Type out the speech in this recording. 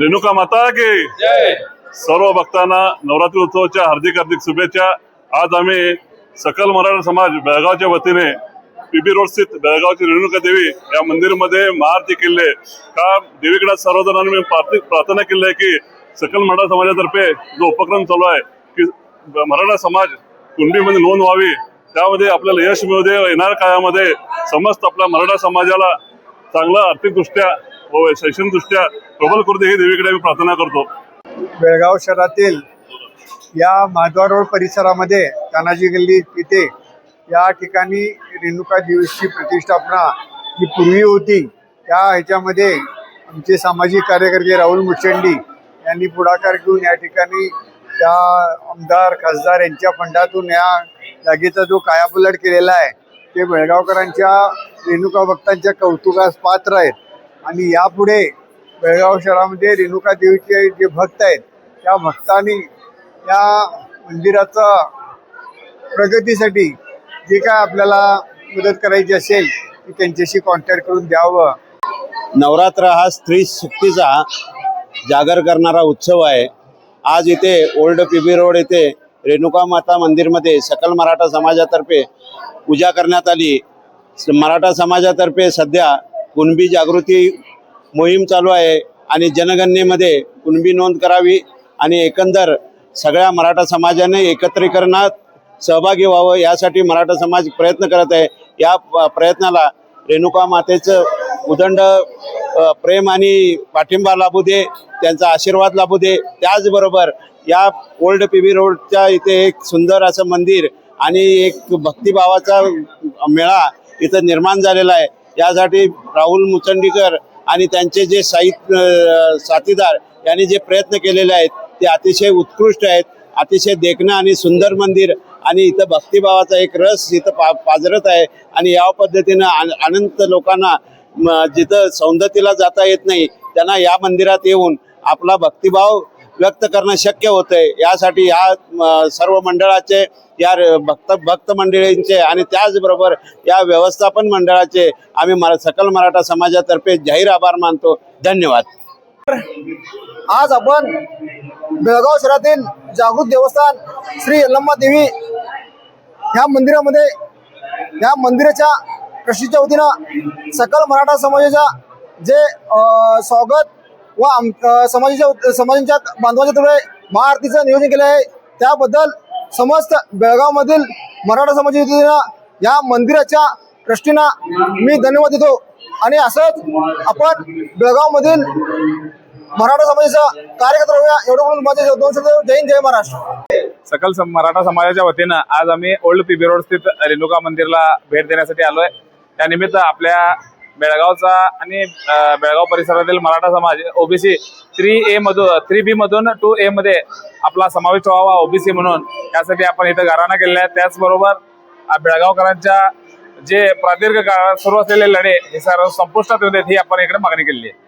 रेणुका माता की। सर्व भक्तांना नवरात्री उत्सवाच्या हार्दिक हार्दिक शुभेच्छा. आज आम्ही सकल मराठा समाज बेळगावच्या वतीने पीबी रोड स्थित बेळगावची रेणुका देवी या मंदिरमध्ये महारती किल्ले का देवीकडे सर्वजणांनी मी प्रार्थना केली आहे की सकल मराठा समाजातर्फे जो उपक्रम चालू आहे की मराठा समाज कुंडीमध्ये नोंद व्हावी. त्यामध्ये आपल्याला यश मिळू दे येणाऱ्या काळामध्ये समस्त आपल्या मराठा समाजाला चांगलं आर्थिकदृष्ट्या व शैक्षणिकदृष्ट्या प्रबल करू दे ही देवीकडे आम्ही प्रार्थना करतो. बेळगाव शहरातील या माधवा रोड परिसरामध्ये तानाजी गल्ली तिथे या ठिकाणी रेणुका देवीची प्रतिष्ठापना जी पूर्वी होती. त्या ह्याच्यामध्ये आमचे सामाजिक कार्यकर्ते राहुल मुचंडी यांनी पुढाकार घेऊन या ठिकाणी त्या आमदार खासदार यांच्या फंडातून या जागेचा जो कायापलट केलेला आहे ते बेळगावकरांच्या रेणुका भक्तांच्या कौतुकास पात्र आहेत. आणि यापुढे बेळगाव शहरामध्ये रेणुका देवीचे जे भक्त आहेत त्या भक्तांनी या मंदिराचा प्रगतीसाठी जे काय आपल्याला मदत करायची असेल ती त्यांच्याशी कॉन्टॅक्ट करून द्यावं. नवरात्र हा स्त्री शक्तीचा जागर करणारा उत्सव आहे. आज इथे ओल्ड पीबी रोड येथे रेणुका माता मंदिरमध्ये सकल मराठा समाजातर्फे पूजा करण्यात आली. स- मराठा समाजातर्फे सध्या कुणबी जागृती मोहीम चालू आहे आणि जनगणनेमध्ये कुणबी नोंद करावी आणि एकंदर सगळ्या मराठा समाजाने एकत्रीकरणात सहभागी व्हावं यासाठी मराठा समाज प्रयत्न करत आहे. या प्रयत्नाला रेणुका मातेचं उदंड प्रेम आणि पाठिंबा लाभू दे त्यांचा आशीर्वाद लाभू दे. त्याचबरोबर या ओल्ड पी बी रोडच्या इथे एक सुंदर असं मंदिर आणि एक भक्तिभावाचा मेळा इथं निर्माण झालेला आहे. यासाठी राहुल मुचंडीकर आणि त्यांचे जे साहित्य साथीदार यांनी जे प्रयत्न केलेले आहेत ते अतिशय उत्कृष्ट आहेत. अतिशय देखणं आणि सुंदर मंदिर आणि इथं भक्तिभावाचा एक रस इथं पा पाजरत आहे. आणि या पद्धतीनं आन- अनंत लोकांना जिथं सौंदतीला जाता येत नाही त्यांना या मंदिरात येऊन आपला भक्तिभाव व्यक्त करणं शक्य होतंय. यासाठी या सर्व मंडळाचे या भक्त भक्त मंडळींचे आणि त्याचबरोबर या व्यवस्थापन मंडळाचे आम्ही मरा सकल मराठा समाजातर्फे जाहीर आभार मानतो. धन्यवाद. आज आपण बेळगाव शहरातील जागृत देवस्थान श्री यल्लम्मा देवी ह्या मंदिरामध्ये या मंदिराच्या ट्रस्टीच्या वतीनं सकल मराठा समाजाच्या जे स्वागत व आम समाजाच्या समाजाच्या बांधवांच्या तर्फे महाआरतीचं नियोजन केलं आहे. त्याबद्दल समस्त बेळगावमधील मराठा समाजाच्या वतीनं या मंदिराच्या ट्रस्टींना मी धन्यवाद देतो. आणि असंच आपण बेळगावमधील मराठा समाजाचा कार्यकर्ता होऊया एवढं म्हणून माझे दोन शब्द जय हिंद जय महाराष्ट्र. सकल सम- मराठा समाजाच्या वतीनं आज आम्ही ओल्ड पीबी रोड स्थित रेणुका मंदिरला भेट देण्यासाठी आलोय. त्यानिमित्त आपल्या बेळगावचा आणि बेळगाव परिसरातील मराठा समाज ओबीसी थ्री ए मधून थ्री बी मधून टू ए मध्ये आपला समावेश व्हावा ओबीसी म्हणून. त्यासाठी आपण इथं घराणा केलेला आहे त्याचबरोबर बेळगावकरांच्या जे प्रदीर्घ काळात सुरू असलेले लढे हे सर्व संपुष्टात येऊ देत ही आपण इकडे मागणी केलेली आहे.